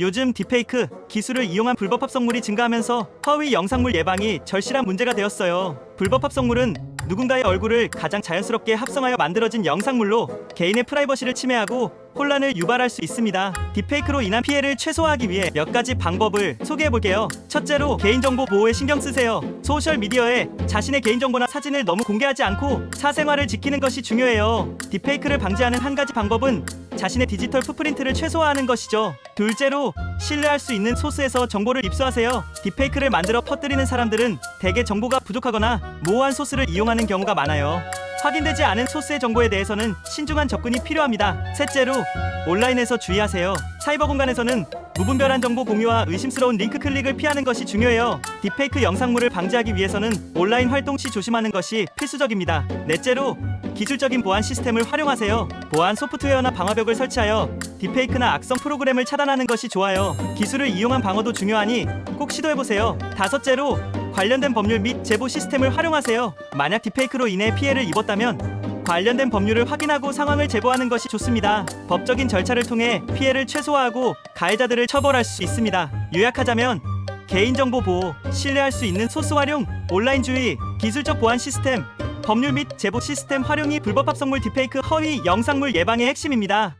요즘 딥페이크 기술을 이용한 불법 합성물이 증가하면서 허위 영상물 예방이 절실한 문제가 되었어요. 불법 합성물은 누군가의 얼굴을 가장 자연스럽게 합성하여 만들어진 영상물로 개인의 프라이버시를 침해하고 혼란을 유발할 수 있습니다. 딥페이크로 인한 피해를 최소화하기 위해 몇 가지 방법을 소개해 볼게요. 첫째로 개인정보 보호에 신경 쓰세요. 소셜 미디어에 자신의 개인정보나 사진을 너무 공개하지 않고 사생활을 지키는 것이 중요해요. 딥페이크를 방지하는 한 가지 방법은 자신의 디지털 풋프린트를 최소화하는 것이죠. 둘째로 신뢰할 수 있는 소스에서 정보를 입수하세요. 딥페이크를 만들어 퍼뜨리는 사람들은 대개 정보가 부족하거나 모호한 소스를 이용하는 경우가 많아요. 확인되지 않은 소스의 정보에 대해서는 신중한 접근이 필요합니다. 셋째로 온라인에서 주의하세요. 사이버 공간에서는 무분별한 정보 공유와 의심스러운 링크 클릭을 피하는 것이 중요해요. 딥페이크 영상물을 방지하기 위해서는 온라인 활동 시 조심하는 것이 필수적입니다. 넷째로 기술적인 보안 시스템을 활용하세요. 보안 소프트웨어나 방화벽을 설치하여 딥페이크나 악성 프로그램을 차단하는 것이 좋아요. 기술을 이용한 방어도 중요하니 꼭 시도해보세요. 다섯째로 관련된 법률 및 제보 시스템을 활용하세요. 만약 딥페이크로 인해 피해를 입었다면 관련된 법률을 확인하고 상황을 제보하는 것이 좋습니다. 법적인 절차를 통해 피해를 최소화하고 가해자들을 처벌할 수 있습니다. 요약하자면 개인정보 보호, 신뢰할 수 있는 소스 활용, 온라인 주의, 기술적 보안 시스템, 법률 및 제보 시스템 활용이 불법 합성물 딥페이크 허위 영상물 예방의 핵심입니다.